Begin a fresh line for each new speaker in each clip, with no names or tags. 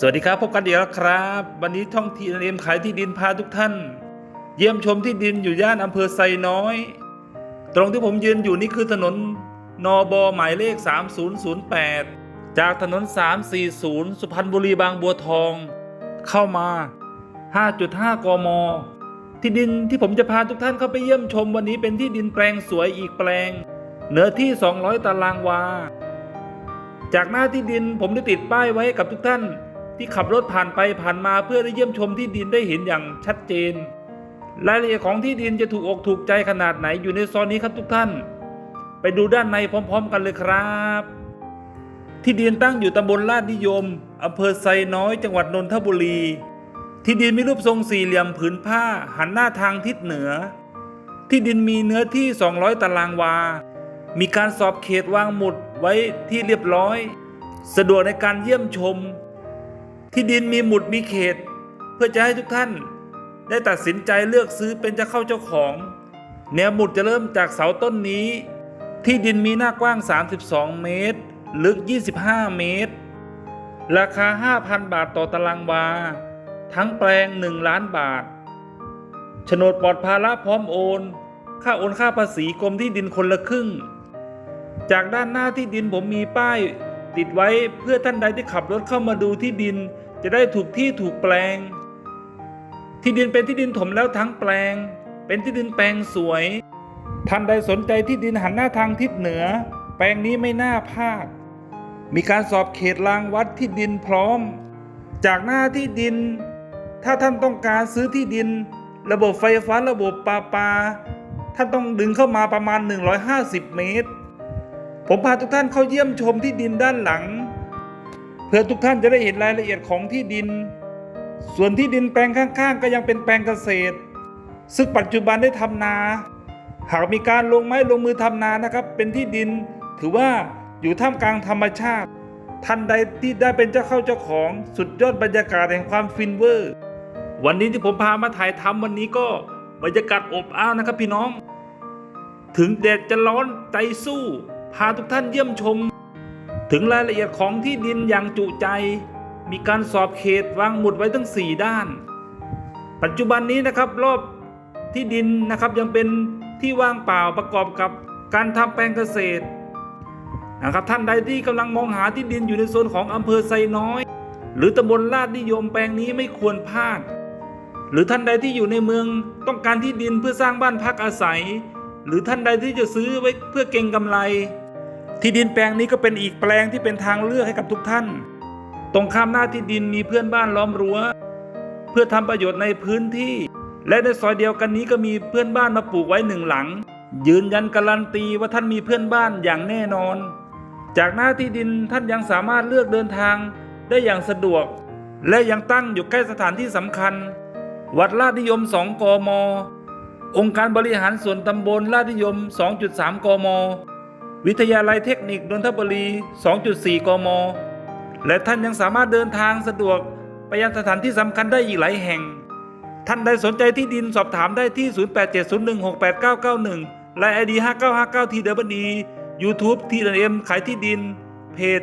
สวัสดีครับ พบกันอีกแล้วครับ วันนี้ท่องทีเอ็มขายที่ดินพาทุกท่าน เยี่ยมชมที่ดินอยู่ย่านอำเภอไซน้อย ตรงที่ผมยืนอยู่นี่คือถนนนอบอหมายเลข 3008 จากถนน 340 สุพรรณบุรีบางบัวทอง เข้ามา 5.5 กม ที่ดินที่ผมจะพาทุกท่านเข้าไปเยี่ยมชมวันนี้เป็นที่ดินแปลงสวยอีกแปลง เนื้อที่ 200 ตารางวา จากหน้าที่ดินผมได้ติดป้ายไว้กับทุกท่าน ที่ขับรถผ่านไปผ่านมาเพื่อได้เยี่ยมชมที่ดินได้เห็นอย่างชัดเจน รายละเอียดของที่ดินจะถูกอกถูกใจขนาดไหนอยู่ในซอยนี้ครับทุกท่าน ไปดูด้านในพร้อม ๆ กันเลยครับ ที่ดินตั้งอยู่ตำบลลาดนิยมอำเภอไซน้อย จังหวัดนนทบุรี ที่ดินมีรูปทรงสี่เหลี่ยมผืนผ้า หันหน้าทางทิศเหนือ ที่ดินมีเนื้อที่ 200 ตารางวา มีการสอบเขตวางหมุดไว้ที่เรียบร้อย สะดวกในการเยี่ยมชม ที่ดินมีหมุดมีเขต เพื่อจะให้ทุกท่าน ได้ตัดสินใจเลือกซื้อเป็นจะเข้าเจ้าของ แนวหมุดจะเริ่มจากเสาต้นนี้ ที่ดินมีหน้ากว้าง 32 เมตร ลึก 25 เมตร ราคา 5,000 บาทต่อตารางวา ทั้งแปลง 1 ล้านบาทโฉนดปลอดภาระพร้อมโอน ค่าโอนค่าภาษีกรมที่ดินคนละครึ่ง จากด้านหน้าที่ดินผมมีป้าย ติดไว้เพื่อท่านใดที่ขับรถเข้ามาดูที่ดิน จะได้ถูกที่ถูกแปลง ที่ดินเป็นที่ดินถมแล้วทั้งแปลง เป็นที่ดินแปลงสวย ท่านใดสนใจที่ดินหันหน้าทางทิศเหนือ แปลงนี้ไม่น่าพลาดมีการสอบเขตรางวัดที่ดินพร้อม จากหน้าที่ดิน ถ้าท่านต้องการซื้อที่ดิน ระบบไฟฟ้าระบบปลาปา ท่านต้องดึงเข้ามาประมาณ 150 เมตร ผมพาทุกท่านเข้าเยี่ยมชมที่ดินด้านหลัง เพื่อทุกท่านจะได้เห็นรายละเอียดของที่ดิน ส่วนที่ดินแปลงข้างๆ ก็ยังเป็นแปลงเกษตร ซึ่งปัจจุบันได้ทำนา หากมีการลงไม้ลงมือทำนานะครับ เป็นที่ดินถือว่าอยู่ท่ามกลางธรรมชาติ ท่านใดที่ได้เป็นเจ้าเข้าเจ้าของสุดยอดบรรยากาศแห่งความฟินเวอร์ วันนี้ที่ผมพามาถ่ายทำวันนี้ก็บรรยากาศอบอ้าวนะครับพี่น้อง ถึงแดดจะร้อนใจสู้ พาทุกท่านเยี่ยมชม ถึงรายละเอียดของที่ดินอย่างจุใจ มีการสอบเขตวางหมุดไว้ทั้ง 4 ด้าน ปัจจุบันนี้นะครับรอบที่ดินนะครับยังเป็นที่ว่างเปล่าประกอบกับการทำแปลงเกษตรนะครับท่านใดที่กำลังมองหาที่ดินอยู่ในโซนของอำเภอไซน้อย หรือตำบลลาดนิยมแปลงนี้ไม่ควรพลาด หรือท่านใดที่อยู่ในเมืองต้องการที่ดินเพื่อสร้างบ้านพักอาศัย หรือท่านใดที่จะซื้อไว้เพื่อเก็งกำไร ที่ดินแปลงนี้ก็เป็นอีกแปลงที่เป็นทางเลือกให้กับทุกท่าน ตรงข้ามหน้าที่ดินมีเพื่อนบ้านล้อมรั้ว เพื่อทำประโยชน์ในพื้นที่ และในซอยเดียวกันนี้ก็มีเพื่อนบ้านมาปลูกไว้หนึ่งหลัง ยืนยันการันตีว่าท่านมีเพื่อนบ้านอย่างแน่นอน จากหน้าที่ดินท่านยังสามารถเลือกเดินทางได้อย่างสะดวก และยังตั้งอยู่ใกล้สถานที่สำคัญ วัดลาดนิยม 2 กม องค์การบริหารส่วนตำบลลาดนิยม 2.3 กม วิทยาลัยเทคนิคนนทบุรี 2.4 กม และท่านยังสามารถเดินทางสะดวกไปยังสถานที่สำคัญได้อีกหลายแห่ง ท่านใดสนใจที่ดินสอบถามได้ที่ 0870168991 และ ID 5959ทีเดบันดี YouTube ทีเอ็มขายที่ดิน เพจ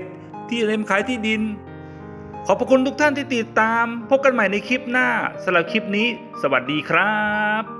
ทีเอ็มขายที่ดิน ขอบพระคุณทุกท่านที่ติดตาม พบกันใหม่ในคลิปหน้าสำหรับคลิปนี้ สวัสดีครับ